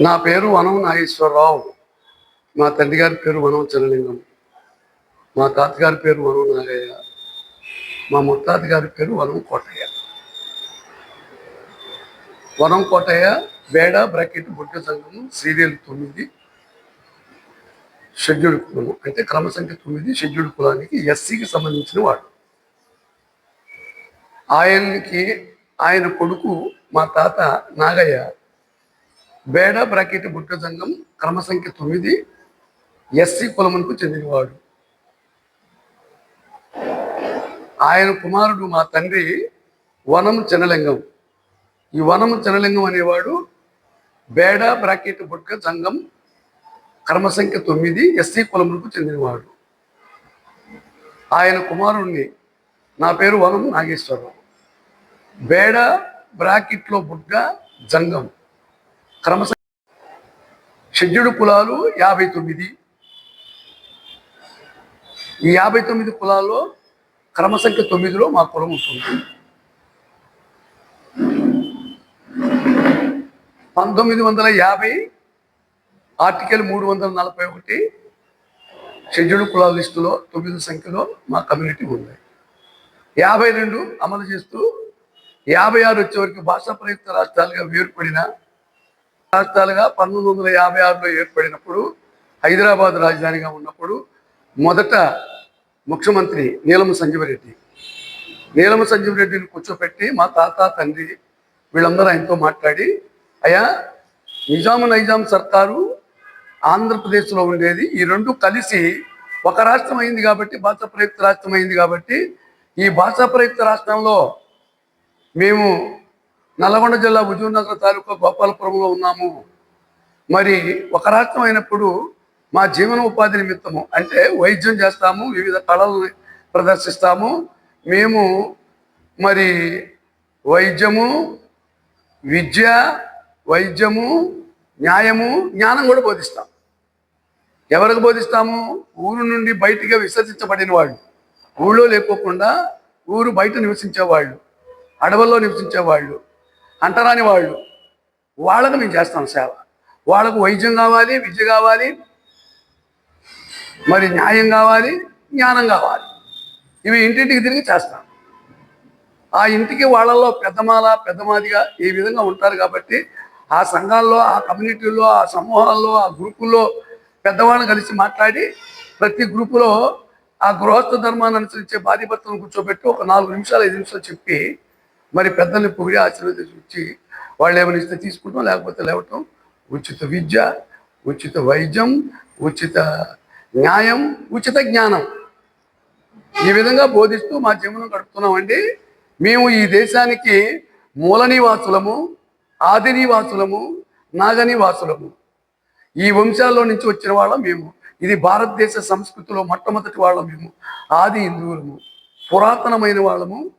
నా పేరు వనం నాగేశ్వరరావు. మా తండ్రి గారి పేరు వనం చనలింగం మా తాతగారి పేరు వనం నాగయ్య. మా ముత్తాత గారి పేరు వనం కోటయ్య. వనం కోటయ్య బేడ బ్రాకెట్ బుట్ట సంఘం సీరియల్ తొమ్మిది షెడ్యూల్డ్ కులం అంటే క్రమ సంఖ్య తొమ్మిది షెడ్యూల్డ్ కులానికి ఎస్సీకి సంబంధించిన వాడు. ఆయనకి ఆయన కొడుకు మా తాత నాగయ్య. బేడ బ్రాకెట్ బుట్ట సంఘం క్రమ సంఖ్య తొమ్మిది ఎస్సీ కులమునకు చెందినవాడు. ఆయన కుమారుడు మా తండ్రి వనం చనలింగం. ఈ వనం చనలింగం అనేవాడు బేడ బ్రాకెట్ బుట్క సంఘం క్రమ సంఖ్య తొమ్మిది ఎస్సీ కులములకు చెందినవాడు. ఆయన కుమారుణ్ణి నా పేరు వనం నాగేశ్వరరావు. బేడ బ్రాకెట్లో బుడ్డ జంగం. క్రమ షెడ్యూల్డ్ కులాలు యాభై తొమ్మిది. ఈ యాభై తొమ్మిది కులాల్లో క్రమ సంఖ్య తొమ్మిదిలో మా కులం ఉంటుంది. పంతొమ్మిది వందల యాభై ఆర్టికల్ మూడు వందల నలభై ఒకటి షెడ్యూల్డ్ కులాల లిస్టులో తొమ్మిది సంఖ్యలో మా కమ్యూనిటీ ఉంది. యాభై రెండు అమలు చేస్తూ యాభై ఆరు వచ్చే వరకు భాషా ప్రయుక్త రాష్ట్రాలుగా వేరుపడిన రాష్ట్రాలుగా పంతొమ్మిది వందల యాభై ఆరులో ఏర్పడినప్పుడు హైదరాబాద్ రాజధానిగా ఉన్నప్పుడు మొదట ముఖ్యమంత్రి నీలమ సంజీవరెడ్డి. నీలమ సంజీవరెడ్డిని కూర్చోపెట్టి మా తాత తండ్రి వీళ్ళందరూ ఆయనతో మాట్లాడి అయా నిజాము నైజాం సర్కారు ఆంధ్రప్రదేశ్లో ఉండేది. ఈ రెండు కలిసి ఒక రాష్ట్రం అయింది కాబట్టి భాషా ప్రయుక్త రాష్ట్రం అయింది కాబట్టి ఈ భాషా ప్రయుక్త రాష్ట్రంలో మేము నల్గొండ జిల్లా హుజూర్నగర్ తాలూకా గోపాలపురంలో ఉన్నాము. మరి ఒక రాష్ట్రం అయినప్పుడు మా జీవన ఉపాధి నిమిత్తము అంటే వైద్యం చేస్తాము వివిధ కళలను ప్రదర్శిస్తాము. మేము మరి వైద్యము విద్య వైద్యము న్యాయము జ్ఞానం కూడా బోధిస్తాం. ఎవరికి బోధిస్తాము? ఊరు నుండి బయటగా విసర్జించబడిన వాళ్ళు. ఊళ్ళో లేకోకుండా ఊరు బయట నివసించేవాళ్ళు అడవుల్లో నివసించేవాళ్ళు. అంటరాని వాళ్ళు. వాళ్ళకు మేము చేస్తాం సేవ. వాళ్ళకు వైద్యం కావాలి విద్య కావాలి మరి న్యాయం కావాలి జ్ఞానం కావాలి. ఇవి ఇంటింటికి తిరిగి చేస్తాం. ఆ ఇంటికి వాళ్ళల్లో పెద్దమాల పెద్దమాదిగా ఈ విధంగా ఉంటారు కాబట్టి ఆ సంఘాల్లో ఆ కమ్యూనిటీల్లో ఆ సమూహాల్లో ఆ గ్రూపుల్లో పెద్దవాళ్ళని కలిసి మాట్లాడి ప్రతి గ్రూపులో ఆ గృహస్థ ధర్మాన్ని అనుసరించే భార్య భర్తను కూర్చోబెట్టి ఒక నాలుగు నిమిషాలు ఐదు నిమిషాలు చెప్పి మరి పెద్దల్ని పొగిడి ఆశీర్వదించి వాళ్ళు ఏమైనా ఇస్తే తీసుకుంటాం లేకపోతే లేవటం. ఉచిత విద్య ఉచిత వైద్యం ఉచిత న్యాయం ఉచిత జ్ఞానం. ఈ విధంగా బోధిస్తూ మా జీవనం గడుపుతున్నామండి. మేము ఈ దేశానికి మూల నివాసులము ఆది నివాసులము నాగ నివాసులము. ఈ వంశాల్లో నుంచి వచ్చిన వాళ్ళం మేము. ఇది భారతదేశ సంస్కృతిలో మొట్టమొదటి వాళ్ళం మేము. ఆది హిందువులము. పురాతనమైన వాళ్ళము.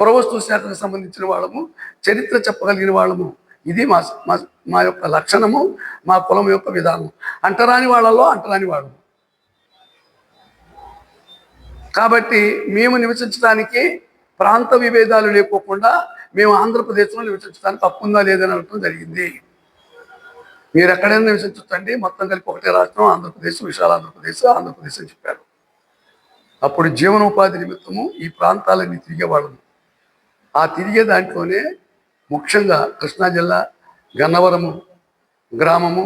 పురవస్తు శాఖకు సంబంధించిన వాళ్ళము చరిత్ర చెప్పగలిగిన వాళ్ళము. ఇది మా మా మా యొక్క లక్షణము మా కులం యొక్క విధానం అంటరాని వాళ్ళలో అంటరాని వాళ్ళము కాబట్టి మేము నివసించడానికి ప్రాంత విభేదాలు లేకోకుండా మేము ఆంధ్రప్రదేశ్లో నివసించడానికి హక్కు ఉందా లేదని అనడం జరిగింది. మీరు ఎక్కడైనా నివసించండి మొత్తం కలిపి ఒకటే రాష్ట్రం ఆంధ్రప్రదేశ్ విశాల ఆంధ్రప్రదేశ్ ఆంధ్రప్రదేశ్ అని చెప్పారు. అప్పుడు జీవనోపాధి నిమిత్తము ఈ ప్రాంతాలన్నీ తిరిగేవాళ్ళము. ఆ తిరిగే దాంట్లోనే ముఖ్యంగా కృష్ణా జిల్లా గన్నవరము గ్రామము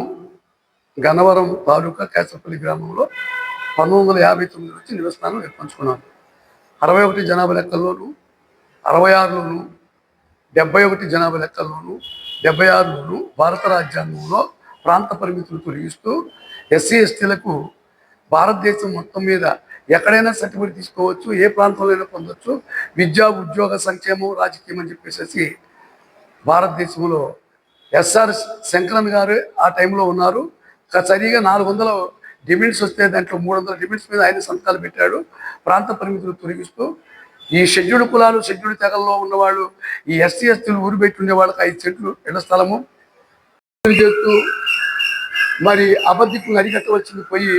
గన్నవరం తాలూకా కేసరపల్లి గ్రామంలో పంతొమ్మిది వందల యాభై తొమ్మిది నుంచి నివస్థానం ఏర్పంచుకున్నాను అరవై ఒకటి జనాభా లెక్కల్లోను అరవై ఆరులోను డెబ్బై ఒకటి జనాభా లెక్కల్లోను డెబ్బై ఆరులోను భారత రాజ్యాంగంలో ప్రాంత పరిమితులు తొలగిస్తూ ఎస్సీ ఎస్టీలకు భారతదేశం మొత్తం మీద ఎక్కడైనా సర్టిఫికేట్ తీసుకోవచ్చు ఏ ప్రాంతంలో పొందొచ్చు. విద్యా ఉద్యోగ సంక్షేమం రాజకీయం అని చెప్పేసి భారతదేశంలో ఎస్ఆర్ శంకరన్ గారు ఆ టైంలో ఉన్నారు. సరిగా నాలుగు వందల డిమిట్స్ వస్తే దాంట్లో మూడు వందల డిమిట్స్ మీద ఆయన సంతకాలు పెట్టాడు. ప్రాంత పరిమితులు తొలగిస్తూ ఈ షెడ్యూల్డ్ కులాలు షెడ్యూల్డ్ తెగల్లో ఉన్నవాళ్ళు ఈ ఎస్సీ ఎస్టీలు ఊరు పెట్టి ఉండే వాళ్ళకి ఐదు సెంట్లు ఇళ్ళ స్థలము. చేస్తూ మరి అబద్ధికులు అరికట్టవలసింది పోయి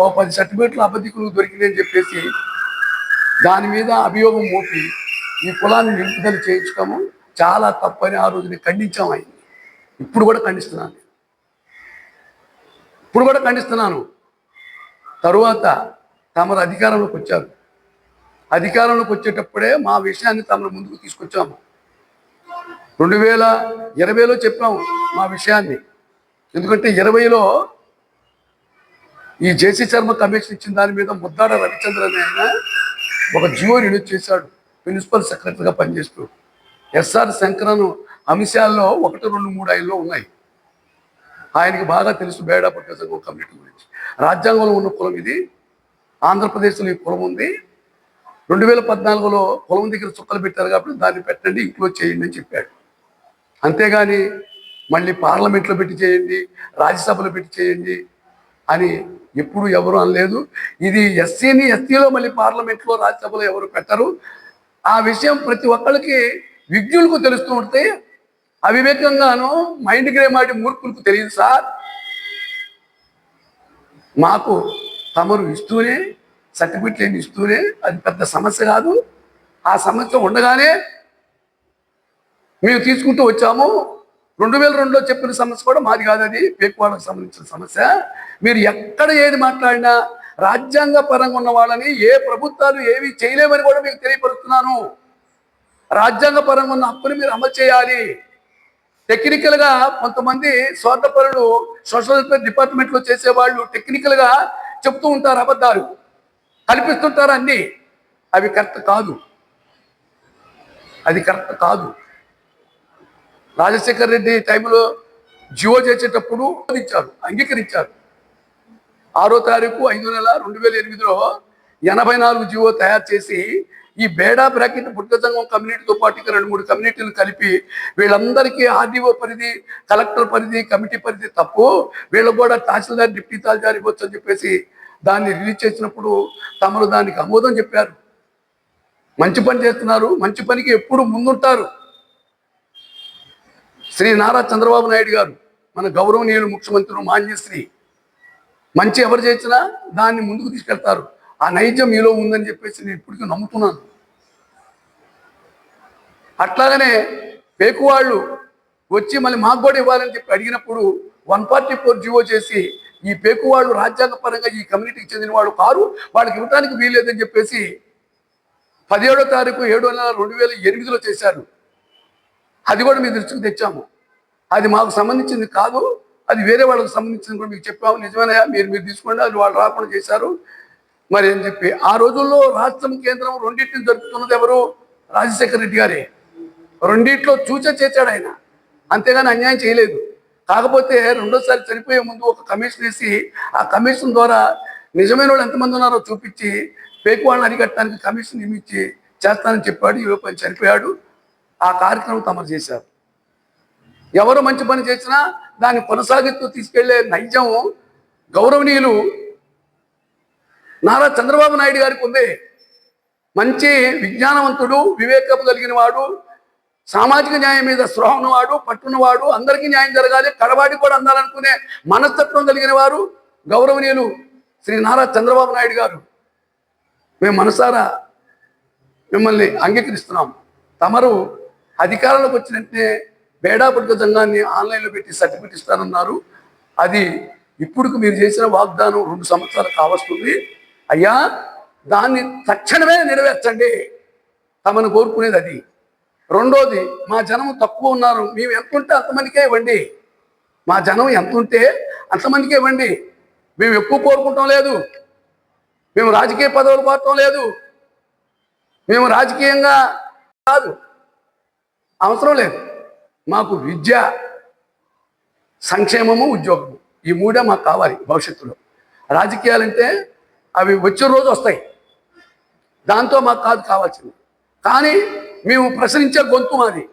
ఓ పది సర్టిఫికెట్లు అబద్ధికులు దొరికినాయని చెప్పేసి దాని మీద అభియోగం మోపి ఈ కులాన్ని నిలుపుదల చేయించడము చాలా తప్పని ఆ రోజుని ఖండించాం ఇప్పుడు కూడా ఖండిస్తున్నాను. ఇప్పుడు కూడా ఖండిస్తున్నాను. తరువాత తమరు అధికారంలోకి వచ్చారు. అధికారంలోకి వచ్చేటప్పుడే మా విషయాన్ని తమరు ముందుకు తీసుకొచ్చాము. రెండు వేల ఇరవైలో చెప్పాము మా విషయాన్ని. ఎందుకంటే ఇరవైలో ఈ జేసీ శర్మ కమిషన్ ఇచ్చిన దాని మీద ముద్దాడ రవిచంద్రన్ ఆయన ఒక జియో రిలీజ్ చేశాడు. ప్రిన్సిపల్ సెక్రటరీగా పనిచేస్తూ. ఎస్ఆర్ శంకరన్ అంశాల్లో ఒకటి రెండు మూడు ఐదులో ఉన్నాయి. ఆయనకి బాగా తెలుసు బేడా పట్టేసంగ కమ్యూనిటీ గురించి. రాజ్యాంగంలో ఉన్న కులం ఇది. ఆంధ్రప్రదేశ్లో ఈ కులం ఉంది. రెండు వేల పద్నాలుగులో కులం దగ్గర చుక్కలు పెట్టారు కాబట్టి దాన్ని పెట్టండి ఇంక్లూడ్ చేయండి అని చెప్పాడు. అంతేగాని మళ్ళీ పార్లమెంట్లో పెట్టి చేయండి రాజ్యసభలో పెట్టి చేయండి అని ఎప్పుడు ఎవరు అనలేదు. ఇది ఎస్సీని ఎస్టీలో మళ్ళీ పార్లమెంట్లో రాజ్యసభలో ఎవరు పెట్టరు. ఆ విషయం ప్రతి ఒక్కరికి విజ్ఞులకు తెలుస్తూ ఉంటే అవివేకంగాను మైండ్ గ్రేమ్ ఆడి మూర్ఖులకు తెలియదు సార్. మాకు తమరు ఇస్తూనే సర్టిఫికెట్లు ఇస్తూనే అది పెద్ద సమస్య కాదు. ఆ సమస్య ఉండగానే మేము తీసుకుంటూ వచ్చాము. రెండు వేల రెండులో చెప్పిన సమస్య కూడా మాది కాదు అది. పేకువాళ్ళకు సంబంధించిన సమస్య. మీరు ఎక్కడ ఏది మాట్లాడినా రాజ్యాంగ పరంగా ఉన్న వాళ్ళని ఏ ప్రభుత్వాలు ఏవి చేయలేమని కూడా మీకు తెలియపరుస్తున్నాను. రాజ్యాంగ పరంగా ఉన్న హక్కుని మీరు అమలు చేయాలి. టెక్నికల్గా కొంతమంది స్వార్థపరులు సోషల్ వెల్ఫేర్ డిపార్ట్మెంట్లో చేసేవాళ్ళు టెక్నికల్గా చెప్తూ ఉంటారు అబద్ధాలు. కల్పిస్తుంటారు అన్నీ. అవి కరెక్ట్ కాదు. అది కరెక్ట్ కాదు. రాజశేఖర రెడ్డి టైంలో జియో చేసేటప్పుడు ఇచ్చారు అంగీకరించారు. ఆరో తారీఖు ఐదో నెల రెండు వేల ఎనిమిదిలో ఎనభై నాలుగు జియో తయారు చేసి ఈ బేడా బ్రాకెట్ బుద్ధ సంఘం కమ్యూనిటీతో పాటు ఇంకా రెండు మూడు కమ్యూనిటీలు కలిపి వీళ్ళందరికీ ఆర్డీఓ పరిధి కలెక్టర్ పరిధి కమిటీ పరిధి తప్పు. వీళ్ళకు కూడా తహసీల్దార్ డిప్టీ తహసీల్దార్ ఇవ్వచ్చు అని చెప్పేసి దాన్ని రిలీజ్ చేసినప్పుడు తమరు దానికి ఆమోదం చెప్పారు. మంచి పని చేస్తున్నారు. మంచి పనికి ఎప్పుడు ముందుంటారు. శ్రీ నారా చంద్రబాబు నాయుడు గారు మన గౌరవనీయులు ముఖ్యమంత్రులు మాన్యశ్రీ మంచి ఎవరు చేసినా దాన్ని ముందుకు తీసుకెళ్తారు. ఆ నైజం మీలో ఉందని చెప్పేసి నేను ఇప్పటికీ నమ్ముతున్నాను. అట్లాగనే పేకువాళ్ళు వచ్చి మళ్ళీ మాకు కూడా ఇవ్వాలని చెప్పి అడిగినప్పుడు వన్ ఫార్టీ ఫోర్ జీవో చేసి ఈ పేకువాళ్ళు రాజ్యాంగ పరంగా ఈ కమ్యూనిటీకి చెందిన వాళ్ళు కారు వాళ్ళకి ఇవ్వడానికి వీల్లేదని చెప్పేసి పదిహేడో తారీఖు ఏడో నెల రెండు వేల ఎనిమిదిలో చేశారు. అది కూడా మీ దృష్టికి తెచ్చాము. అది మాకు సంబంధించింది కాదు అది వేరే వాళ్ళకి సంబంధించింది కూడా మీకు చెప్పాము. నిజమేనయా మీరు మీరు తీసుకోండి అది వాళ్ళు రాకుండా చేశారు. మరి అని చెప్పి ఆ రోజుల్లో రాష్ట్రం కేంద్రం రెండింటిని జరుపుతున్నది ఎవరు? రాజశేఖర రెడ్డి గారే. రెండిట్లో చూచ చేశాడు ఆయన. అంతేగాని అన్యాయం చేయలేదు. కాకపోతే రెండోసారి చనిపోయే ముందు ఒక కమిషన్ వేసి ఆ కమిషన్ ద్వారా నిజమైన వాళ్ళు ఎంతమంది ఉన్నారో చూపించి పేకు వాళ్ళని అరికట్టడానికి కమిషన్ నియమించి చేస్తానని చెప్పాడు. ఈ లోపల చనిపోయాడు. ఆ కార్యక్రమం తమరు చేశారు. ఎవరు మంచి పని చేసినా దాన్ని కొనసాగిస్తూ తీసుకెళ్ళే నైజం గౌరవనీయులు నారా చంద్రబాబు నాయుడు గారికి ఉంది. మంచి విజ్ఞానవంతుడు వివేకం కలిగిన వాడు సామాజిక న్యాయం మీద స్పృహ ఉన్నవాడు పట్టున్నవాడు అందరికీ న్యాయం జరగాలి కడవాడి కూడా అందాలనుకునే మనస్తత్వం కలిగిన వారు గౌరవనీయులు శ్రీ నారా చంద్రబాబు నాయుడు గారు. మేము మనసారా మిమ్మల్ని అంగీకరిస్తున్నాం. తమరు అధికారంలోకి వచ్చినట్టే బేడా పుట్టుక సంఘాన్ని ఆన్లైన్లో పెట్టి సర్టిఫికెట్ ఇస్తానన్నారు. అది ఇప్పుడు మీరు చేసిన వాగ్దానం రెండు సంవత్సరాలు కావస్తుంది. అయ్యా దాన్ని తక్షణమే నెరవేర్చండి. తమను కోరుకునేది అది. రెండోది మా జనం తక్కువ ఉన్నారు. మేము ఎంత ఉంటే అంతమందికే ఇవ్వండి. మా జనం ఎంత ఉంటే అంతమందికే ఇవ్వండి. మేము ఎక్కువ కోరుకుంటాం లేదు. మేము రాజకీయ పదవులు కోరటం లేదు. మేము రాజకీయంగా కాదు. అవసరం లేదు. మాకు విద్య సంక్షేమము ఉద్యోగము ఈ మూడే మాకు కావాలి భవిష్యత్తులో. రాజకీయాలంటే అవి వచ్చే రోజు వస్తాయి. దాంతో మాకు కాదు కావాల్సింది. కానీ మేము ప్రశ్నించే గొంతు మాది.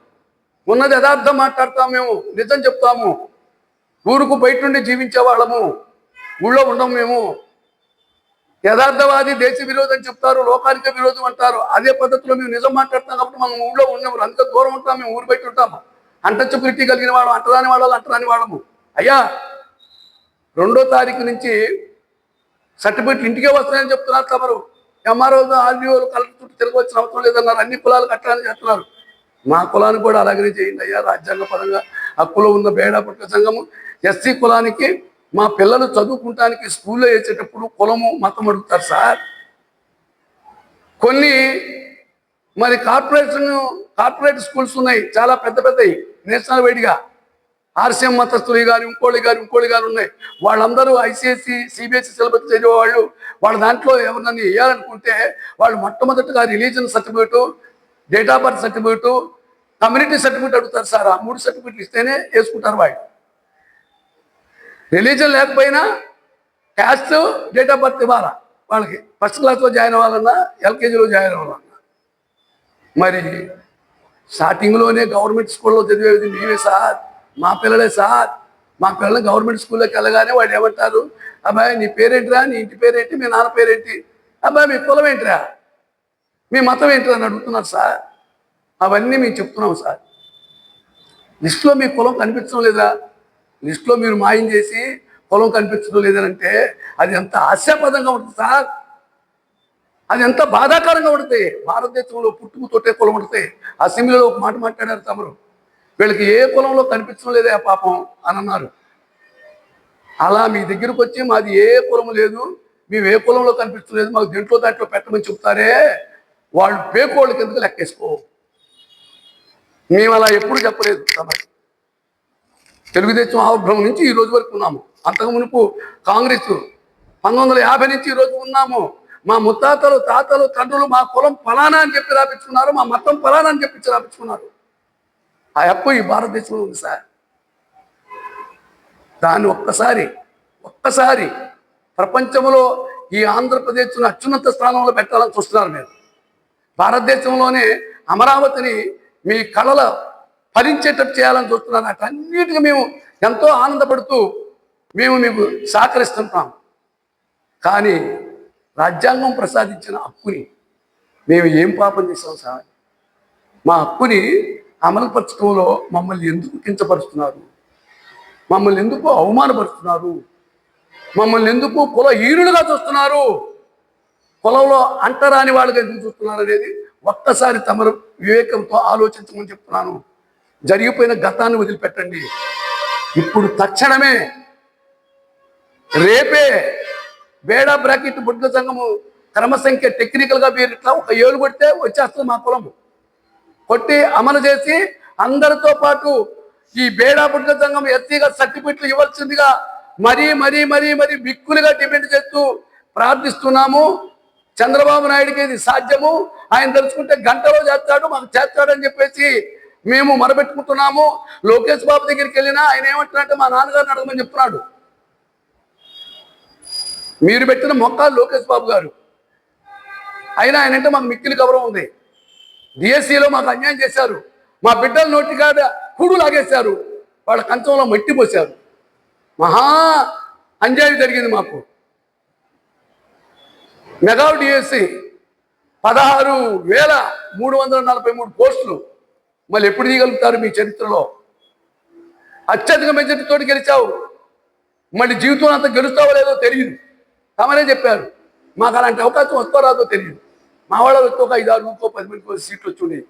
ఉన్నది యథార్థం మాట్లాడతాము మేము నిజం చెప్తాము. ఊరుకు బయట నుండి జీవించే వాళ్ళము. ఊళ్ళో ఉండము మేము. యథార్థవాది దేశ విరోధం చెప్తారు లోకానిక విరోధం అంటారు. అదే పద్ధతిలో మేము నిజం మాట్లాడతాం కాబట్టి మనం ఊళ్ళో ఉన్నాము అంత దూరం ఉంటాం మేము ఊరు బయట ఉంటాము అంటచబిలిటీ కలిగిన వాళ్ళం అంటరాని వాళ్ళం అంటరాని వాళ్ళము. అయ్యా రెండో తారీఖు నుంచి సర్టిఫికెట్ ఇంటికే వస్తాయని చెప్తున్నారు తమరు. ఎంఆర్ఓ ఆర్డీఓలు కలెక్టర్ చుట్టూ తిరగవచ్చిన అవసరం లేదన్నారు. అన్ని కులాలు కట్టాలని చెప్తున్నారు మా కులాన్ని కూడా అలాగనే చేయండి అయ్యా. రాజ్యాంగ పరంగా హక్కులో ఉన్న బేడా పుట్ట సంఘము ఎస్సీ కులానికి మా పిల్లలు చదువుకుంటానికి స్కూల్లో వేసేటప్పుడు కులము మతం అడుగుతారు సార్. కొన్ని మరి కార్పొరేషన్ కార్పొరేట్ స్కూల్స్ ఉన్నాయి చాలా పెద్ద పెద్దవి నేషనల్ వైడ్గా. ఆర్సీఎం మతస్థులు గారు ఇంకోళ్ళు గారు ఇంకోళ్ళు గారు ఉన్నాయి. వాళ్ళందరూ ఐసీఎస్సి సిబిఎస్సి సిలబస్ చదివేవాళ్ళు. వాళ్ళ దాంట్లో ఎవరినన్నా వేయాలనుకుంటే వాళ్ళు మొట్టమొదటిగా religion certificate date of birth certificate community certificate అడుగుతారు సార్. ఆ మూడు సర్టిఫికేట్లు ఇస్తేనే వేసుకుంటారు వాళ్ళు. రిలీజన్ లేకపోయినా క్యాస్ట్ డేట్ ఆఫ్ బర్త్ ఇవ్వాలా? వాళ్ళకి ఫస్ట్ క్లాస్లో జాయిన్ అవ్వాలన్నా ఎల్కేజీలో జాయిన్ అవ్వాలన్నా. మరి స్టార్టింగ్లోనే గవర్నమెంట్ స్కూల్లో చదివేది మేమే సార్. మా పిల్లలే సార్. మా పిల్లలు గవర్నమెంట్ స్కూల్లోకి వెళ్ళగానే వాళ్ళు ఏమంటారు? అబ్బాయి నీ పేరేంటిరా? నీ ఇంటి పేరేంటి? మీ నాన్న పేరేంటి? అబ్బాయి మీ కులం ఏంటిరా? మీ మతం ఏంటిరా అని అడుగుతున్నారు సార్. అవన్నీ మేము చెప్తున్నాం సార్. లిస్టులో మీ కులం కనిపించడం లేదా లిస్టులో మీరు మాయం చేసి పొలం కనిపించడం లేదనంటే అది ఎంత హాస్యాపదంగా ఉంటుంది సార్? అది ఎంత బాధాకరంగా ఉంటుంది. భారతదేశంలో పుట్టుకు తొట్టే కులం ఉంటుంది అసెంబ్లీలో ఒక మాట మాట్లాడారు తమరు. వీళ్ళకి ఏ కులంలో కనిపించడం లేదే ఆ పాపం అని అన్నారు. అలా మీ దగ్గరకు వచ్చి మాది ఏ కులం లేదు మేము ఏ కులంలో కనిపించడం లేదు మాకు దీంట్లో దాంట్లో పెట్టమని చెప్తారే? వాళ్ళు పేకోళ్ళ ఎందుకు లెక్కేసుకో? మేము అలా ఎప్పుడు చెప్పలేదు తమరు. తెలుగుదేశం ఆవిర్భావం నుంచి ఈ రోజు వరకు ఉన్నాము. అంతకు మునుపు కాంగ్రెస్ పంతొమ్మిది వందల యాభై నుంచి ఈ రోజు ఉన్నాము. మా ముత్తాతలు తాతలు తండ్రులు మా కులం ఫలానా అని చెప్పి రాపించుకున్నారు మా మతం ఫలానా అని చెప్పి రాపించుకున్నారు. ఆ హక్కు ఈ భారతదేశంలో ఉంది సార్. దాన్ని ఒక్కసారి ఒక్కసారి ప్రపంచంలో ఈ ఆంధ్రప్రదేశ్ను అత్యున్నత స్థానంలో పెట్టాలని చూస్తున్నారు మీరు. భారతదేశంలోనే అమరావతిని మీ కళల ఫలించేటట్టు చేయాలని చూస్తున్నారు అటన్నిటికీ మేము ఎంతో ఆనందపడుతూ మేము మీకు సహకరిస్తుంటాం. కానీ రాజ్యాంగం ప్రసాదించిన హక్కుని మేము ఏం పాపం చేసాం సార్? మా హక్కుని అమలుపరచడంలో మమ్మల్ని ఎందుకు కించపరుస్తున్నారు? మమ్మల్ని ఎందుకు అవమానపరుస్తున్నారు? మమ్మల్ని ఎందుకు కుల హీనులుగా చూస్తున్నారు? కులంలో అంటరాని వాళ్ళుగా ఎందుకు చూస్తున్నారు అనేది ఒక్కసారి తమరు వివేకంతో ఆలోచించమని చెప్తున్నాను. జరిగిపోయిన గతాన్ని వదిలిపెట్టండి. ఇప్పుడు తక్షణమే రేపే బేడా బ్రాకెట్ బుడ్ల సంఘము క్రమ సంఖ్య టెక్నికల్గా మీరు ఇట్లా ఒక ఏలు కొడితే వచ్చేస్తుంది మా కులము కొట్టి అమలు చేసి అందరితో పాటు ఈ బేడా బుడ్ల సంఘం ఎస్సీగా సర్టిఫికెట్లు ఇవ్వాల్సిందిగా మరీ మరీ మరీ మరీ బిక్కులుగా డిపెండ్ చేస్తూ ప్రార్థిస్తున్నాము. చంద్రబాబు నాయుడికి ఇది సాధ్యము. ఆయన తెలుసుకుంటే గంటలో చేస్తాడు మాకు చేస్తాడని చెప్పేసి మేము మొరబెట్టుకుంటున్నాము లోకేష్ బాబు దగ్గరికి వెళ్ళినా ఆయన ఏమంటున్నారంటే మా నాన్నగారిని అడగమని చెప్తున్నాడు. మీరు పెట్టిన మొక్క లోకేష్ బాబు గారు. అయినా ఆయన అంటే మాకు మిక్కిలి గౌరవం ఉంది. డిఎస్సిలో మాకు అన్యాయం చేశారు. మా బిడ్డల నోటి కాడ కూడు లాగేశారు. వాళ్ళ కంచంలో మట్టి పోశారు. మహా అన్యాయం జరిగింది మాకు. మెగా డిఎస్సి పదహారు వేల మూడు వందల నలభై మూడు పోస్టులు మళ్ళీ ఎప్పుడు తీయగలుగుతారు మీ చరిత్రలో? అత్యధిక మెజార్టీతో గెలిచావు. మళ్ళీ జీవితం అంతా గెలుస్తావో లేదో తెలియదు తమనే చెప్పారు. మాకు అలాంటి అవకాశం వస్తో రాదో తెలియదు మా వాళ్ళ వచ్చి ఒక ఐదు ఇంకో పది మందికి సీట్లు వచ్చున్నాయి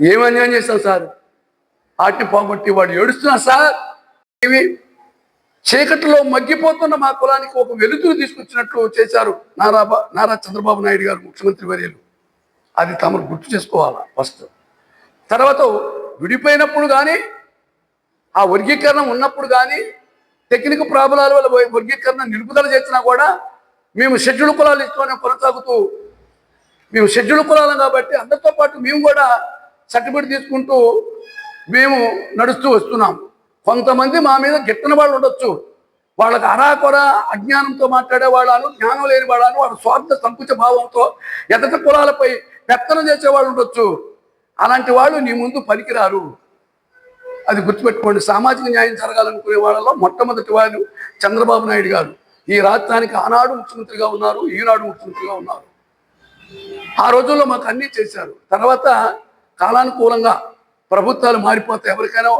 ఏమి అన్యాయం చేస్తాం సార్? ఆటిని పోగొట్టి వాడు ఏడుస్తున్నా సార్? ఇవి చీకటిలో మగ్గిపోతున్న మా కులానికి ఒక వెలుతురు తీసుకొచ్చినట్లు చేశారు నారా నారా చంద్రబాబు నాయుడు గారు ముఖ్యమంత్రి వర్యులు. అది తమరు గుర్తు చేసుకోవాలా ఫస్ట్? తర్వాత విడిపోయినప్పుడు కానీ ఆ వర్గీకరణ ఉన్నప్పుడు కానీ టెక్నిక్ ప్రాబ్లాల వల్ల వర్గీకరణ నిలుపుదల చేసినా కూడా మేము షెడ్యూల్ కులాలు ఇచ్చుకొని కొనసాగుతూ మేము షెడ్యూల్ కులాలం కాబట్టి అందరితో పాటు మేము కూడా సర్టిఫికేట్ తీసుకుంటూ మేము నడుస్తూ వస్తున్నాం. కొంతమంది మా మీద గిట్టని వాళ్ళు ఉండొచ్చు. వాళ్ళకి అరాకొర అజ్ఞానంతో మాట్లాడే వాళ్ళను జ్ఞానం లేని వాళ్ళను వాళ్ళ స్వార్థ సంకుచ భావంతో ఎదటి కులాలపై పెత్తనం చేసే వాళ్ళు ఉండొచ్చు. అలాంటి వాళ్ళు నీ ముందు పనికిరారు. అది గుర్తుపెట్టుకోండి. సామాజిక న్యాయం జరగాలనుకునే వాళ్ళలో మొట్టమొదటి వారు చంద్రబాబు నాయుడు గారు. ఈ రాష్ట్రానికి ఆనాడు ముఖ్యమంత్రిగా ఉన్నారు ఈనాడు ముఖ్యమంత్రిగా ఉన్నారు. ఆ రోజుల్లో మాకు అన్నీ చేశారు. తర్వాత కాలానుకూలంగా ప్రభుత్వాలు మారిపోతే ఎవరికైనా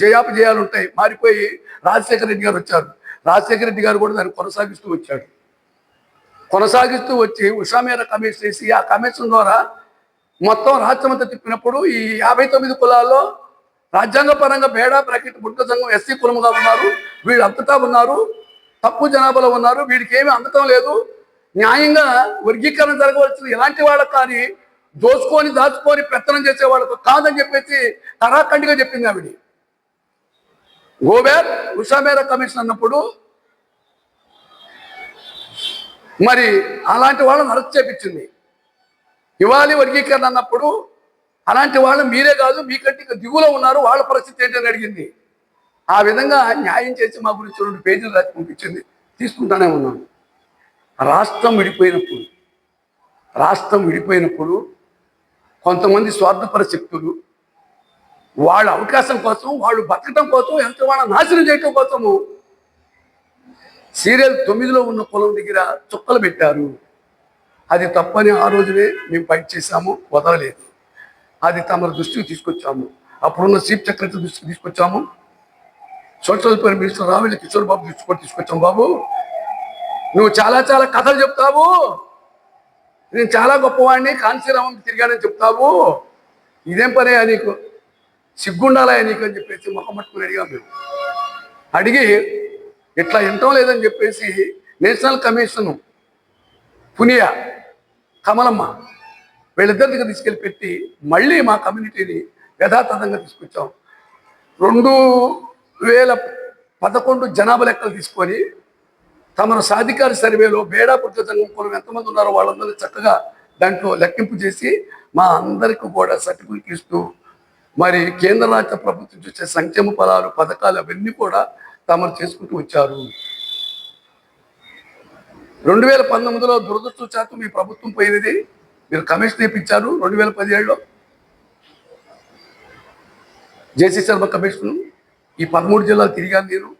జయాపజయాలు ఉంటాయి మారిపోయి రాజశేఖర రెడ్డి గారు వచ్చారు. రాజశేఖర రెడ్డి గారు కూడా దాన్ని కొనసాగిస్తూ వచ్చాడు. కొనసాగిస్తూ వచ్చి ఉషామేర కమిషన్ వేసి ఆ కమిషన్ ద్వారా మొత్తం రాష్ట్రమంతా తిప్పినప్పుడు ఈ యాభై తొమ్మిది కులాల్లో రాజ్యాంగ పరంగా బేడా బ్రాకెట్ బుట్ట సంఘం ఎస్సీ కులముగా ఉన్నారు. వీళ్ళు అంతటా ఉన్నారు. తప్పు జనాభాలో ఉన్నారు. వీడికి ఏమీ అందటం లేదు. న్యాయంగా వర్గీకరణ జరగవలసిన ఇలాంటి వాళ్ళకు కానీ దోచుకొని దాచుకొని పెత్తనం చేసే వాళ్ళకు కాదని చెప్పేసి తరాఖండిగా చెప్పింది ఆవిడ. గోబేర్ ఉషామేర కమిషన్ అన్నప్పుడు మరి అలాంటి వాళ్ళని అరెస్ట్ చేపించింది. ఇవాళ వర్గీకరణ అన్నప్పుడు అలాంటి వాళ్ళు మీరే కాదు మీకంటే ఇక దిగులో ఉన్నారు వాళ్ళ పరిస్థితి ఏంటని అడిగింది. ఆ విధంగా న్యాయం చేసి మా గురించి రెండు పేజీలు రాసి పంపించింది. తీసుకుంటానే ఉన్నాను. రాష్ట్రం విడిపోయినప్పుడు రాష్ట్రం విడిపోయినప్పుడు కొంతమంది స్వార్థపర శక్తులు వాళ్ళ అవకాశం కోసం వాళ్ళు బతకటం కోసం ఎంత వాళ్ళ నాశనం చేయటం కోసము సీరియల్ తొమ్మిదిలో ఉన్న పొలం దగ్గర చుక్కలు పెట్టారు. అది తప్పని ఆ రోజునే మేము ఫైట్ చేశాము వదలలేదు. అది తమ దృష్టికి తీసుకొచ్చాము. అప్పుడున్న చీఫ్ సెక్రటరీ దృష్టికి తీసుకొచ్చాము. Social welfare minister Ravilla Kishore Babu దృష్టి కూడా తీసుకొచ్చాము బాబు. నువ్వు చాలా చాలా కథలు చెప్తావు. నేను చాలా గొప్పవాడిని కాంచీరామం తిరిగానని చెప్తావు. ఇదేం పనే నీకు? సిగ్గుండాలా నీకు అని చెప్పేసి ముఖం పట్టుకుని అడిగాం మేము. అడిగి ఇట్లా వింటం లేదని చెప్పేసి నేషనల్ కమిషను పునియా కమలమ్మ వీళ్ళిద్దరి దగ్గర తీసుకెళ్ళి పెట్టి మళ్ళీ మా కమ్యూనిటీని యథాతథంగా తీసుకొచ్చాం. రెండు వేల పదకొండు జనాభా లెక్కలు తీసుకొని తమ సాధికారి సర్వేలో బేడా పుట్టిన సంఘం కులం ఎంతమంది ఉన్నారో వాళ్ళందరినీ చక్కగా దాంట్లో లెక్కింపు చేసి మా అందరికీ కూడా సర్టిఫికేట్ ఇస్తూ మరి కేంద్ర రాష్ట్ర ప్రభుత్వం చూసే సంక్షేమ ఫలాలు పథకాలు అవన్నీ కూడా తమరు చేసుకుంటూ వచ్చారు. రెండు వేల పంతొమ్మిదిలో దురదృష్టవశాత్తు మీ ప్రభుత్వం పోయినది. మీరు కమిషన్ ఇప్పించారు రెండు వేల పదిహేడులో. జేసీ శర్మ కమిషన్ ఈ పదమూడు జిల్లాలు తిరిగాను నేను.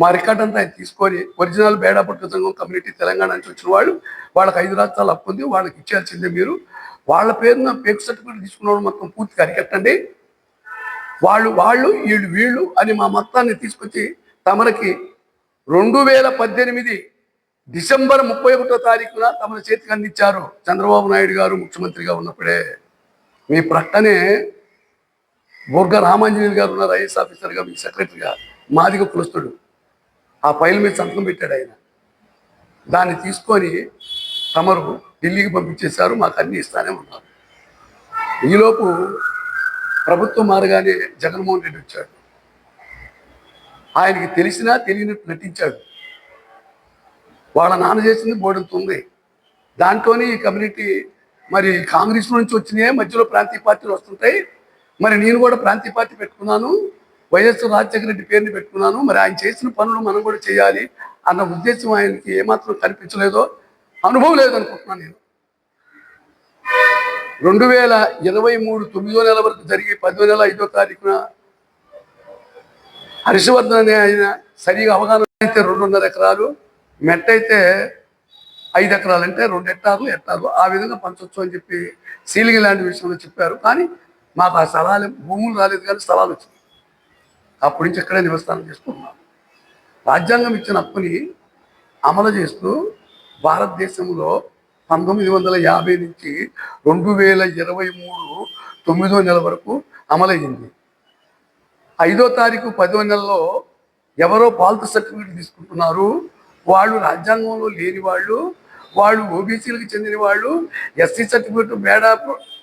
మా రికార్డ్ అంతా ఆయన తీసుకొని ఒరిజినల్ బేడాపట్టు సంఘం కమ్యూనిటీ తెలంగాణ నుంచి వచ్చిన వాళ్ళు వాళ్ళకి ఐదు రాష్ట్రాలు అప్పు ఉంది వాళ్ళకి ఇచ్చాల్సిందే మీరు. వాళ్ళ పేరున పేకు సర్టిఫికేట్ తీసుకున్న మొత్తం పూర్తిగా అరికట్టండి వాళ్ళు వాళ్ళు వీళ్ళు వీళ్ళు అని మా మొత్తాన్ని తీసుకొచ్చి తమరికి రెండు వేల పద్దెనిమిది డిసెంబర్ ముప్పై ఒకటో తారీఖున తమను చేతికి అందించారు చంద్రబాబు నాయుడు గారు ముఖ్యమంత్రిగా ఉన్నప్పుడే. మీ ప్రక్కనే బుర్గ రామాంజనేయులు గారు ఉన్నారు ఐఎస్ ఆఫీసర్గా మీ సెక్రటరీగా మాదిగ కులస్తుడు. ఆ ఫైల్ మీద సంతకం పెట్టాడు ఆయన. దాన్ని తీసుకొని తమరు ఢిల్లీకి పంపించేశారు మాకు అన్ని ఇస్తానే ఉన్నారు. ఈలోపు ప్రభుత్వం మారగానే జగన్మోహన్ రెడ్డి వచ్చాడు. ఆయనకి తెలిసినా తెలియనట్టు నటించాడు. వాళ్ళ నాన్న చేసింది బోడెడుతుంది ఉంది దాంట్లోనే ఈ కమ్యూనిటీ మరి కాంగ్రెస్ నుంచి వచ్చినాయి మధ్యలో ప్రాంతీయ పార్టీలు వస్తుంటాయి. మరి నేను కూడా ప్రాంతీయ పార్టీ పెట్టుకున్నాను వైఎస్ రాజశేఖర రెడ్డి పేరుని పెట్టుకున్నాను. మరి ఆయన చేసిన పనులు మనం కూడా చేయాలి అన్న ఉద్దేశం ఆయనకి ఏమాత్రం కనిపించలేదో అనుభవం లేదనుకుంటున్నాను నేను. రెండు వేల ఇరవై మూడు తొమ్మిదో నెల వరకు జరిగి పదో నెల ఐదో తారీఖున హర్షవర్ధన్ అనే ఆయన సరిగా అవగాహన అయితే రెండున్నర ఎకరాలు మెట్ట అయితే ఐదు ఎకరాలు అంటే రెండు హెక్టార్లు హెక్టార్లు ఆ విధంగా పంచవచ్చు అని చెప్పి సీలింగ్ ల్యాండ్ విషయంలో చెప్పారు. కానీ మాకు ఆ స్థలాలు భూములు రాలేదు కానీ స్థలాలు వచ్చింది అప్పటి నుంచి ఇక్కడే నివస్థానం చేసుకుంటున్నాం. రాజ్యాంగం ఇచ్చిన హక్కుని అమలు చేస్తూ భారతదేశంలో పంతొమ్మిది వందల యాభై నుంచి రెండు వేల ఇరవై మూడు తొమ్మిదో నెల వరకు అమలయ్యింది. ఐదో తారీఖు పదో నెలలో ఎవరో పాలత సర్టిఫికేట్ తీసుకుంటున్నారు వాళ్ళు రాజ్యాంగంలో లేని వాళ్ళు వాళ్ళు ఓబీసీలకు చెందిన వాళ్ళు ఎస్సీ సర్టిఫికేట్ మేడ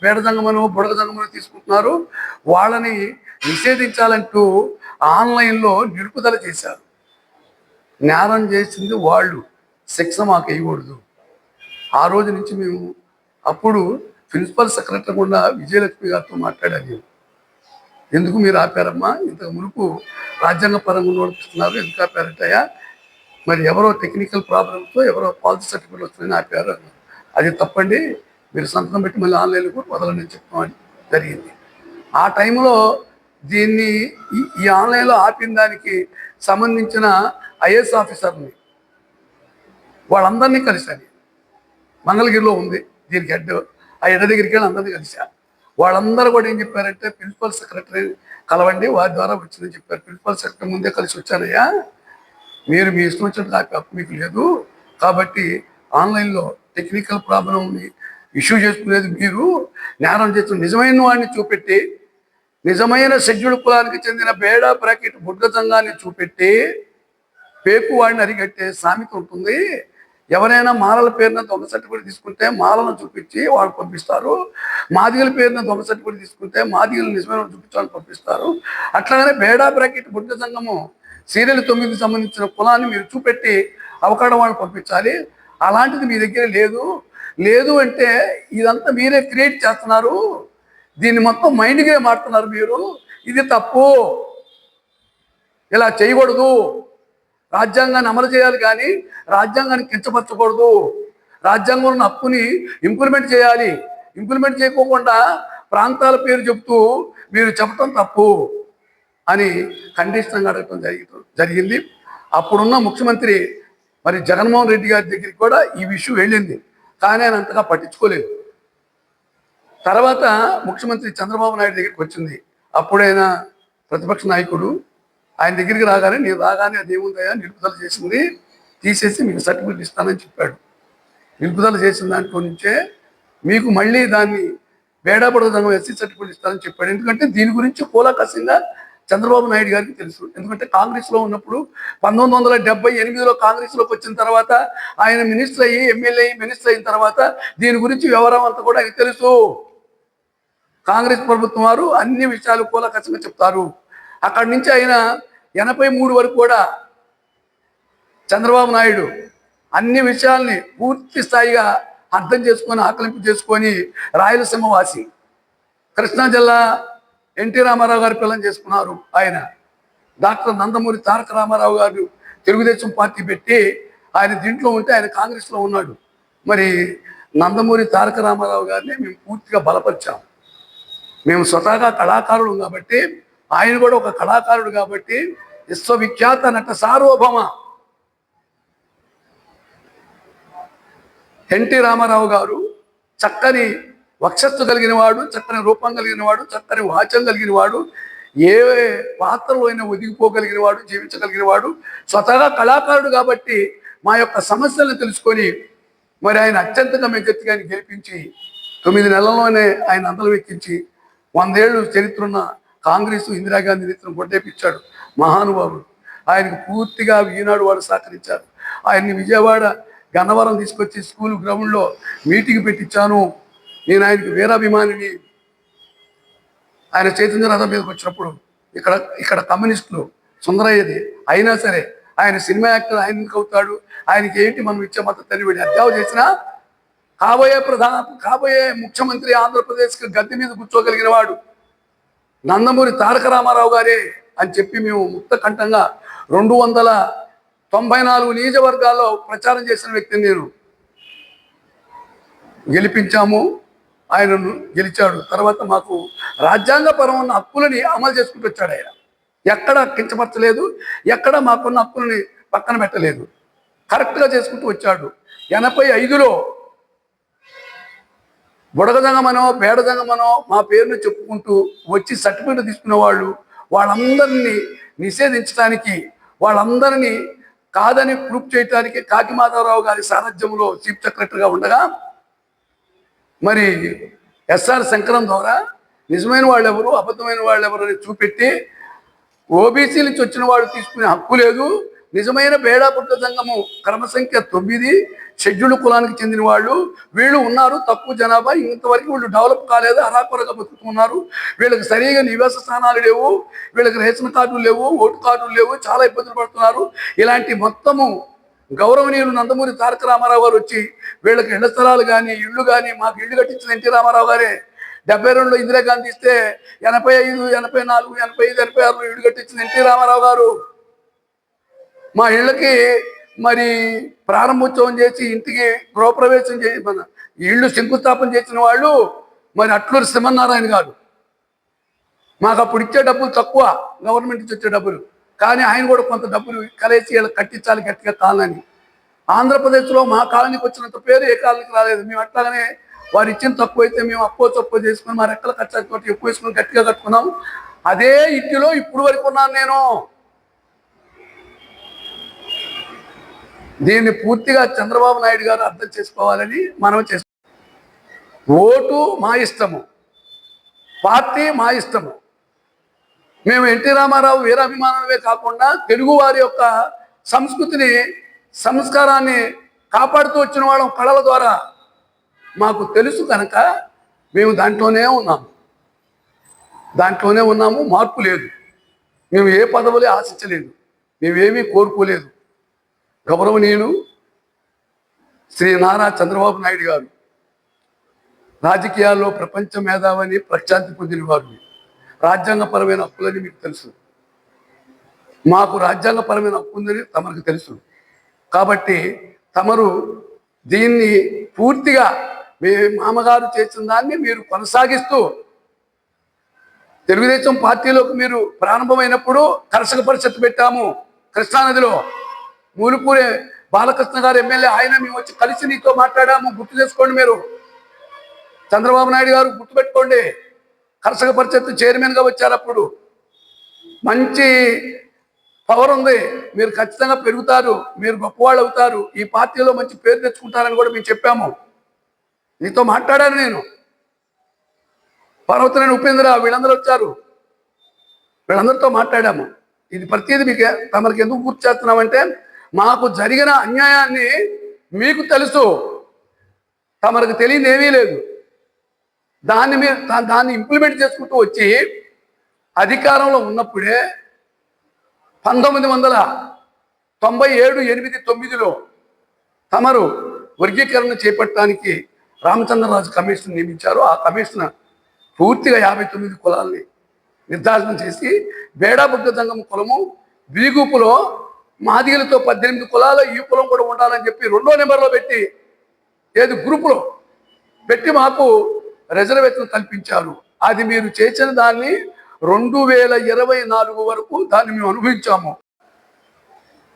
మేడజంగమనో సంగమను బుడగ తీసుకుంటున్నారు. వాళ్ళని నిషేధించాలంటూ ఆన్లైన్లో నిలుపుదల చేశారు. నేరం చేసింది వాళ్ళు. శిక్ష మాకు వేయకూడదు. ఆ రోజు నుంచి మేము అప్పుడు ప్రిన్సిపల్ సెక్రటరీ కూడా విజయలక్ష్మి గారితో మాట్లాడాను ఎందుకు మీరు ఆపారమ్మా? ఇంతకు మునుపు రాజ్యాంగ పరంగా నోడిపిస్తున్నారు ఎందుకు ఆపారంటయ్యా? మరి ఎవరో టెక్నికల్ ప్రాబ్లంతో ఎవరో పాలసీ సర్టిఫికేట్ వస్తుందని ఆపారు. అన్నారు. అది తప్పండి. మీరు సంతకం పెట్టి మళ్ళీ ఆన్లైన్లో కూడా వదలని చెప్పడం జరిగింది. ఆ టైంలో దీన్ని ఈ- ఈ ఆన్లైన్లో ఆపిన దానికి సంబంధించిన ఐఏఎస్ ఆఫీసర్ని వాళ్ళందరినీ కలిశాను. మంగళగిరిలో ఉంది. దీనికి హెడ్ ఆ హెడ్ దగ్గరికి వెళ్ళి అందరినీ కలిశాను వాళ్ళందరూ కూడా ఏం చెప్పారంటే ప్రిన్సిపల్ సెక్రటరీ కలవండి. వారి ద్వారా వచ్చిందని చెప్పారు. ప్రిన్సిపల్ సెక్రటరీ ముందే కలిసి వచ్చానయ్యా మీరు మీ ఇష్టం వచ్చినట్టు కాపీ హక్కు మీకు లేదు. కాబట్టి ఆన్లైన్లో టెక్నికల్ ప్రాబ్లమ్ని ఇష్యూ చేసుకునేది మీరు. నేరం చేస్తున్న నిజమైన వాడిని చూపెట్టి నిజమైన షెడ్యూల్ కులానికి చెందిన బేడా బ్రాకెట్ బుడ్డ సంఘాన్ని చూపెట్టి పేకువాడిని అరిగట్టే సామెత ఉంటుంది. ఎవరైనా మాలల పేరున దొంగ సర్టిఫికేట్ తీసుకుంటే మాలను చూపించి వాళ్ళు పంపిస్తారు. మాదిగల పేరున దొంగ సర్టిఫికేట్ తీసుకుంటే మాదిగలు నిజమైన చూపించాలని పంపిస్తారు. అట్లాగనే బేడా బ్రాకెట్ బుడ్డ సంఘము సీరియల్ తొమ్మిదికి సంబంధించిన కులాన్ని మీరు చూపెట్టి అవకాశం వాళ్ళని పంపించాలి. అలాంటిది మీ దగ్గర లేదు. లేదు అంటే ఇదంతా మీరే క్రియేట్ చేస్తున్నారు. దీన్ని మొత్తం మైండ్గా మారుతున్నారు మీరు. ఇది తప్పు. ఇలా చేయకూడదు. రాజ్యాంగాన్ని అమలు చేయాలి కానీ రాజ్యాంగాన్ని కించపరచకూడదు. రాజ్యాంగంలో ఉన్న హక్కుని ఇంప్లిమెంట్ చేయాలి. ఇంప్లిమెంట్ చేయకోకుండా ప్రాంతాల పేరు చెప్తూ మీరు చెప్పటం తప్పు. అని ఖండితంగా అడగటం జరిగి జరిగింది. అప్పుడున్న ముఖ్యమంత్రి మరి జగన్మోహన్ రెడ్డి గారి దగ్గరికి కూడా ఈ విషయం వెళ్ళింది. కానీ ఆయన అంతగా పట్టించుకోలేదు. తర్వాత ముఖ్యమంత్రి చంద్రబాబు నాయుడు దగ్గరికి వచ్చింది. అప్పుడైనా ప్రతిపక్ష నాయకుడు ఆయన దగ్గరికి రాగానే నేను రాగానే అది ఏముందయా నిలుపుదల చేసింది తీసేసి మీకు సర్టిఫికేట్ ఇస్తానని చెప్పాడు. నిలుపుదల చేసిన దాంట్లో నుంచే మీకు మళ్ళీ దాన్ని బేడాపడదంగా ఎస్సీ సర్టిఫికేట్ ఇస్తానని చెప్పాడు. ఎందుకంటే దీని గురించి కూలకసంగా చంద్రబాబు నాయుడు గారికి తెలుసు. ఎందుకంటే కాంగ్రెస్లో ఉన్నప్పుడు పంతొమ్మిది వందల డెబ్బై ఎనిమిదిలో కాంగ్రెస్లోకి వచ్చిన తర్వాత ఆయన మినిస్టర్ అయ్యి ఎమ్మెల్యే అయ్యి మినిస్టర్ అయిన తర్వాత దీని గురించి వివరం అంతా కూడా ఆయనకు తెలుసు. కాంగ్రెస్ ప్రభుత్వం వారు అన్ని విషయాలు కూలకసంగా చెప్తారు. అక్కడి నుంచి ఆయన ఎనభై మూడు వరకు కూడా చంద్రబాబు నాయుడు అన్ని విషయాల్ని పూర్తి స్థాయిగా అర్థం చేసుకొని ఆకలింపు చేసుకొని రాయలసీమ వాసి. కృష్ణా జిల్లా ఎన్టీ రామారావు గారు పిల్లని చేసుకున్నారు ఆయన. డాక్టర్ నందమూరి తారక రామారావు గారు తెలుగుదేశం పార్టీ పెట్టి ఆయన దీంట్లో ఉంటే ఆయన కాంగ్రెస్లో ఉన్నాడు. మరి నందమూరి తారక రామారావు గారిని మేము పూర్తిగా బలపరిచాం. మేము స్వతహాగా కళాకారుడు కాబట్టి ఆయన కూడా ఒక కళాకారుడు కాబట్టి విశ్వవిఖ్యాత నట సార్వభౌమ ఎన్టీ రామారావు గారు చక్కని వక్షస్సు కలిగిన వాడు చక్కని రూపం కలిగిన వాడు చక్కని వాచం కలిగిన వాడు ఏ పాత్రలో అయినా ఒదిగిపోగలిగిన వాడు జీవించగలిగిన వాడు స్వతహా కళాకారుడు కాబట్టి మా యొక్క సమస్యలను తెలుసుకొని మరి ఆయన అత్యంతగా మెగ్గెత్తిగా ఆయన గెలిపించి తొమ్మిది నెలల్లోనే ఆయన అందలు ఎక్కించి వందేళ్ళు చరిత్ర ఉన్న కాంగ్రెస్ ఇందిరాగాంధీ నేతను కొట్టేపించాడు మహానుభావుడు. ఆయనకు పూర్తిగా ఈనాడు వాడు సహకరించారు. ఆయన్ని విజయవాడ గన్నవరం తీసుకొచ్చి స్కూల్ గ్రౌండ్లో మీటింగ్ పెట్టించాను. నేను ఆయనకి వీరాభిమానిని ఆయన చైతన్య రథం మీదకి వచ్చినప్పుడు ఇక్కడ ఇక్కడ కమ్యూనిస్టులు సుందరయ్యది. అయినా సరే ఆయన సినిమా యాక్టర్ ఆయన ఎందుకు అవుతాడు? ఆయనకి ఏంటి మనం ఇచ్చే మద్దతు అని వీడు అత్యావ చేసినా కాబోయే ప్రధాన కాబోయే ముఖ్యమంత్రి ఆంధ్రప్రదేశ్కి గద్దె మీద కూర్చోగలిగిన వాడు నందమూరి తారక రామారావు గారే అని చెప్పి మేము ముక్త కంఠంగా రెండు వందల తొంభై నాలుగు నియోజకవర్గాల్లో ప్రచారం చేసిన వ్యక్తిని నేను గెలిపించాము. ఆయనను గెలిచాడు. తర్వాత మాకు రాజ్యాంగపరం ఉన్న హక్కులని అమలు చేసుకుంటూ వచ్చాడు ఆయన. ఎక్కడ కించపరచలేదు ఎక్కడ మాకున్న హక్కులని పక్కన పెట్టలేదు. కరెక్ట్గా చేసుకుంటూ వచ్చాడు. ఎనభై ఐదులో బుడగదంగమనో బేడదంగమనో మా పేరును చెప్పుకుంటూ వచ్చి సర్టిఫికేట్ తీసుకున్న వాళ్ళు వాళ్ళందరినీ నిషేధించడానికి వాళ్ళందరినీ కాదని ప్రూఫ్ చేయడానికి కాకిమాతారావు గారి సారథ్యంలో చీఫ్ సెక్రటరీగా ఉండగా మరి ఎస్ఆర్ శంకరం ద్వారా నిజమైన వాళ్ళు ఎవరు అబద్ధమైన వాళ్ళు ఎవరు అని చూపెట్టి ఓబీసీ నుంచి వచ్చిన వాడు తీసుకునే హక్కు లేదు. నిజమైన బేడాపుట్ల సంఘము క్రమ సంఖ్య తొమ్మిది షెడ్యూల్ కులానికి చెందిన వాళ్ళు. వీళ్ళు ఉన్నారు తక్కువ జనాభా ఇంతవరకు వీళ్ళు డెవలప్ కాలేదు అరాకొరగా బతుకుతున్నారు. వీళ్ళకి సరిగా నివాస స్థానాలు లేవు వీళ్ళకి రేషన్ కార్డులు లేవు ఓటు కార్డులు లేవు చాలా ఇబ్బందులు పడుతున్నారు. ఇలాంటి మొత్తము గౌరవనీయులు నందమూరి తారక రామారావు గారు వచ్చి వీళ్ళకి ఇళ్ళ స్థలాలు కానీ ఇళ్ళు కానీ మాకు ఇళ్ళు కట్టించిన ఎన్టీ రామారావు గారే. డెబ్బై రెండులో ఇందిరాగాంధీ ఇస్తే ఎనభై ఐదు ఎనభై నాలుగు ఎనభై ఐదు ఎనభై ఆరులో ఇళ్ళు కట్టించిన ఎన్టీ రామారావు గారు. మా ఇళ్ళకి మరి ప్రారంభోత్సవం చేసి ఇంటికి గృహప్రవేశం చేసి మన ఇళ్ళు శంకుస్థాపన చేసిన వాళ్ళు మరి అట్లూరు శ్రీమన్నారాయణ గారు. మాకు అప్పుడు ఇచ్చే డబ్బులు తక్కువ గవర్నమెంట్ నుంచి వచ్చే డబ్బులు. కానీ ఆయన కూడా కొంత డబ్బులు కలేసి కట్టించాలి గట్టిగా కాలనీ ఆంధ్రప్రదేశ్లో మా కాలనీకి వచ్చినంత పేరు ఏ కాలనీకి రాలేదు. మేము అట్లాగనే వారు ఇచ్చిన తక్కువ అయితే మేము అప్పు తక్కువ చేసుకుని మా రెక్కల ఖర్చు ఎక్కువ వేసుకుని గట్టిగా కట్టుకున్నాం. అదే ఇంటిలో ఇప్పుడు వరకు ఉన్నాను నేను. దీన్ని పూర్తిగా చంద్రబాబు నాయుడు గారు అర్థం చేసుకోవాలని మనం చేస్తాం ఓటు మా ఇష్టము. పార్టీ మా ఇష్టము. మేము ఎన్టీ రామారావు వీరాభిమానులమే కాకుండా తెలుగు వారి యొక్క సంస్కృతిని సంస్కారాన్ని కాపాడుతూ వచ్చిన వాళ్ళం కళల ద్వారా. మాకు తెలుసు కనుక మేము దాంట్లోనే ఉన్నాము. దాంట్లోనే ఉన్నాము మార్పు లేదు. మేము ఏ పదవులే ఆశించలేదు. మేమేమీ కోరుకోలేదు. గౌరవనీయులు శ్రీ నారా చంద్రబాబు నాయుడు గారు రాజకీయాల్లో ప్రపంచ మేధావని ప్రఖ్యాతి పొందిన వారు. రాజ్యాంగపరమైన హక్కులని మీకు తెలుసు. మాకు రాజ్యాంగపరమైన హక్కు ఉందని తమకు తెలుసు. కాబట్టి తమరు దీన్ని పూర్తిగా మీ మామగారు చేసిన దాన్ని మీరు కొనసాగిస్తూ తెలుగుదేశం పార్టీలోకి మీరు ప్రారంభమైనప్పుడు కర్షక పరిషత్ పెట్టాము కృష్ణానదిలో. మూలుపూరి బాలకృష్ణ గారు ఎమ్మెల్యే ఆయన మేము వచ్చి కలిసి నీతో మాట్లాడాము. గుర్తు చేసుకోండి మీరు. చంద్రబాబు నాయుడు గారు గుర్తుపెట్టుకోండి కర్షక పరిషత్ చైర్మన్గా వచ్చారు అప్పుడు మంచి పవర్ ఉంది. మీరు ఖచ్చితంగా పెరుగుతారు. మీరు గొప్పవాళ్ళు అవుతారు ఈ పార్టీలో మంచి పేరు తెచ్చుకుంటారని కూడా మేము చెప్పాము. నీతో మాట్లాడాను నేను. పర్వతనేని ఉపేంద్ర వీళ్ళందరూ వచ్చారు. వీళ్ళందరితో మాట్లాడాము. ఇది ప్రతిదీ మీకు తమరికి ఎందుకు గుర్తు చేస్తున్నామంటే మాకు జరిగిన అన్యాయాన్ని మీకు తెలుసు. తమరికి తెలియదు ఏమీ లేదు. దాన్ని మీద దాన్ని ఇంప్లిమెంట్ చేసుకుంటూ వచ్చి అధికారంలో ఉన్నప్పుడే పంతొమ్మిది వందల తొంభై ఏడు ఎనిమిది తొమ్మిదిలో తమరు వర్గీకరణ చేపట్టడానికి రామచంద్రరాజు కమిషన్ నియమించారు. ఆ కమిషన్ పూర్తిగా యాభై తొమ్మిది కులాల్ని నిర్ధారణ చేసి బేడాబుగ్గ సంఘం కులము బీగుపులో మాదిగలతో పద్దెనిమిది కులాలు ఈ కులం కూడా ఉండాలని చెప్పి రెండో నెంబర్లో పెట్టి ఏది గ్రూపులో పెట్టి మాకు రిజర్వేషన్ కల్పించారు. అది మీరు చేసిన దాన్ని రెండు వేల ఇరవై నాలుగు వరకు దాన్ని మేము అనుభవించాము.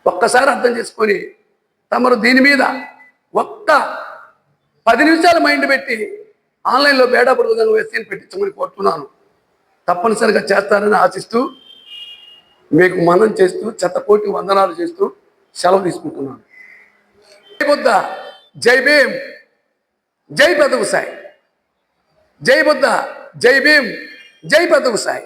ఒక్కసారి అర్థం చేసుకొని తమరు దీని మీద ఒక్క పది నిమిషాలు మైండ్ పెట్టి ఆన్లైన్లో బేడా పురుగుదల వేసి పెట్టించమని కోరుతున్నాను. తప్పనిసరిగా చేస్తారని ఆశిస్తూ మీకు మనం చేస్తూ చెత్తపోటీ వందనాలు చేస్తూ సెలవు తీసుకుంటున్నాను. జై బుద్ధ జై భీమ్ జై పెదవు సాయి. జై బుద్ధ జై భీమ్ జై పెదవు సాయి.